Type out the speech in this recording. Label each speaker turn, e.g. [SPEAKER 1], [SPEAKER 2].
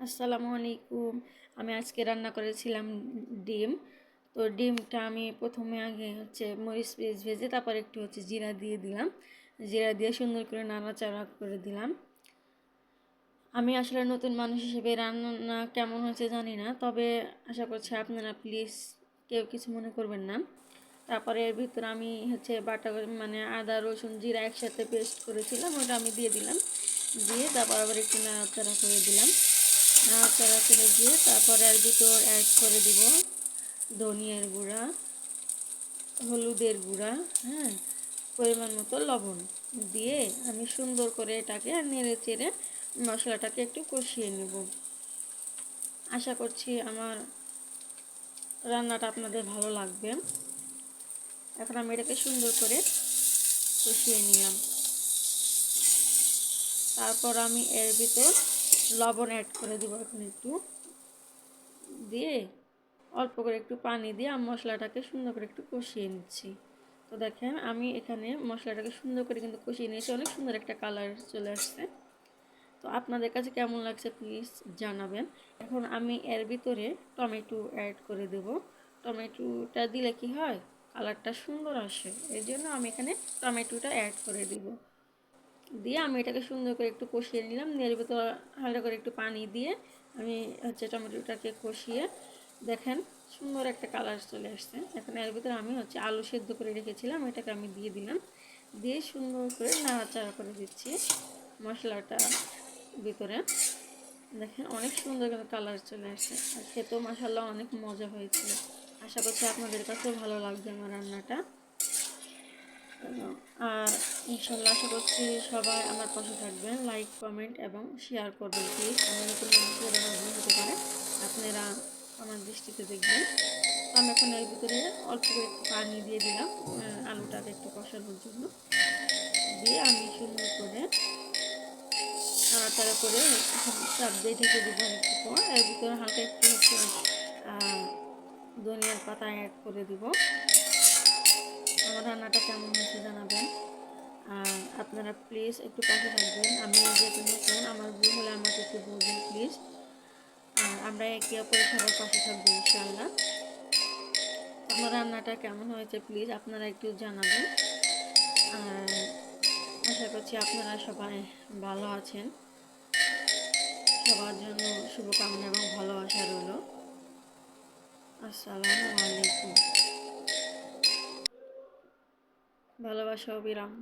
[SPEAKER 1] আসসালামু আলাইকুম। আমি আজকে রান্না করেছিলাম ডিম। তো ডিমটা আমি প্রথমে আগে হচ্ছে মরিচ পেঁয়াজ ভেজে তারপর একটু হচ্ছে জিরা দিয়ে দিলাম। জিরা দিয়ে সুন্দর করে নাড়াচাড়া করে দিলাম। আমি আসলে নতুন মানুষ হিসেবে রান্না কেমন হয়েছে জানি না, তবে আশা করছি আপনারা প্লিজ কেউ কিছু মনে করবেন না। তারপরে এর ভিতরে আমি হচ্ছে বাটা মানে আদা, রসুন, জিরা একসাথে পেস্ট করেছিলাম, ওটা আমি দিয়ে দিলাম। দিয়ে তারপর আবার একটু নাড়াচাড়া করে দিলাম। নাড়াচাড়া করে দিয়ে তারপরে এর ভিতর অ্যাড করে দিব ধনিয়ার গুঁড়া, হলুদের গুঁড়া হ্যাঁ পরিমাণ মতো লবণ দিয়ে আমি সুন্দর করে এটাকে নেড়ে চেড়ে মশলাটাকে একটু কষিয়ে নেব। আশা করছি আমার রান্নাটা আপনাদের ভালো লাগবে। এখন আমি এটাকে সুন্দর করে কষিয়ে নিলাম। তারপর আমি এর ভিতর লবণ অ্যাড করে দেবো এখন একটু। দিয়ে অল্প করে একটু পানি দিয়ে আমি মশলাটাকে সুন্দর করে একটু কষিয়ে নিচ্ছি। তো দেখেন আমি এখানে মশলাটাকে সুন্দর করে কিন্তু কষিয়ে নিয়েছি, অনেক সুন্দর একটা কালার চলে আসছে। তো আপনাদের কাছে কেমন লাগছে প্লিজ জানাবেন। এখন আমি এর ভিতরে টমেটো অ্যাড করে দেব। টমেটোটা দিলে কি হয়? কালারটা সুন্দর আসে। এই জন্য আমি এখানে টমেটোটা অ্যাড করে দিব। দিয়ে আমি এটাকে সুন্দর করে একটু কষিয়ে নিলাম। এর ভিতর হালকা করে একটু পানি দিয়ে আমি হচ্ছে টমেটোটাকে কষিয়ে দেখেন সুন্দর একটা কালার চলে আসছে। এখন এর ভিতরে আমি হচ্ছে আলু সেদ্ধ করে রেখেছিলাম, এটাকে আমি দিয়ে দিলাম। দিয়ে সুন্দর করে নাড়াচাড়া করে দিচ্ছি মশলাটা ভিতরে। দেখেন অনেক সুন্দর কালার চলে আসছে। আর খেতেও মশাল্লা অনেক মজা হয়েছিল আশা করছি আপনাদের কাছেও ভালো লাগবে আমার রান্নাটা। আর ইনশাল্লাহ আশা করছি সবাই আমার পাশে থাকবেন। লাইক কমেন্ট এবং শেয়ার করবেন প্লিজ আমি নতুন মানুষের হতে পারে। আপনারা আমার দৃষ্টিতে দেখবেন। আমি এখন এর ভিতরে অল্প একটু পানি দিয়ে দিলাম আলুটাকে একটু কষানোর জন্য। দিয়ে আমি সুন্দর করে নাড়াচাড়া করে চাপ দিয়ে ঢেকে দেবো একটু পর এর ভিতরে হালকা একটু হচ্ছে ধনিয়ার পাতা অ্যাড করে দিব। আমার রান্নাটা কেমন হয়েছে জানাবেন। আপনারা প্লিজ একটু পাশে থাকবেন। আমি যেহেতু নতুন আমার ভুল হলে আমাকে একটু বলবেন প্লিজ আর আমরা একে অপরের সবার পাশে থাকব ইনশাল্লাহ আমার রান্নাটা কেমন হয়েছে প্লিজ আপনারা একটু জানাবেন। আর আশা করছি আপনারা সবাই ভালো আছেন। সবার জন্য শুভকামনা এবং ভালোবাসা রইল। আসসালামু আলাইকুম। ভালোবাসা অবিরাম।